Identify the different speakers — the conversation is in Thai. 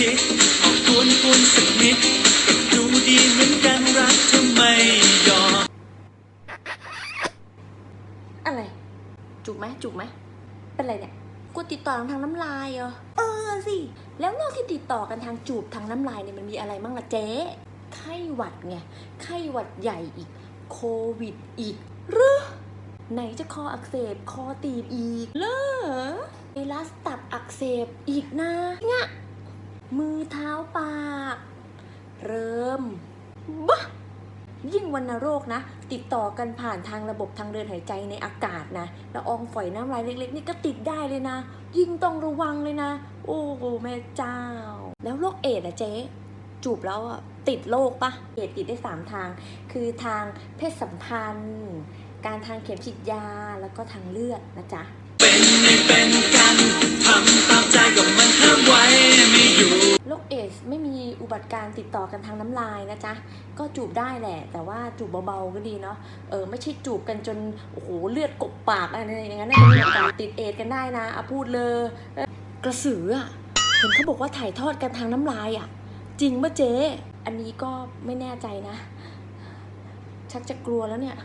Speaker 1: ชิดออกกวนกวนสักนิดก็ดูดีเหมือนกันรักทำไมยอม
Speaker 2: อะไร จุกไหมจุกไหมเป็นไรเนี่ยกูติดต่อทางน้ำลายเหรอเออสิ แล้วนอกที่ติดต่อกันทางจูบทางน้ำลายเนี่ยมันมีอะไรมั่งล่ะเจ๊ไข้หวัดไงไข้หวัดใหญ่อีก โควิดอีกหรือไหนจะคออักเสบคอตีบอีกเลอไวรัสตับอักเสบอีกนะเนี่ย มือเท้าปาก เริ่มบ้ายิ่งวัณโรคนะ ติดต่อกันผ่านทางระบบทางเดินหายใจในอากาศนะละอองฝอยน้ำลายเล็ก ๆ นี่ก็ติดได้เลยนะ ยิ่งต้องระวังเลยนะ โอ้โหแม่เจ้า แล้วโรคเอดส์อะเจ๊จูบแล้วอะติดโรคปะเอดส์ติดได้สามทาง คือทางเพศสัมพันธ์ การทางเข็มฉีดยาแล้วก็ทางเลือดนะจ๊ะ
Speaker 1: เป็นไม่เป็น
Speaker 2: คเอสไม่มีอุบัติการติดต่อกันทางน้ำลายนะจ๊ะ ก็จูบได้แหละ แต่ว่าจูบเบาๆก็ดีเนาะ เออไม่ใช่จูบกันจนโอ้โหเลือดกบปากอะไรอย่างนั้นนะมีโอกาสติดเอดส์กันได้นะอะพูดเลยเอ้ยกระสืออะเห็นเขาบอกว่าถ่ายทอดกันทางน้ำลายอะ จริงปะเจ๊อันนี้ก็ไม่แน่ใจนะ ชักจะกลัวแล้วเนี่ย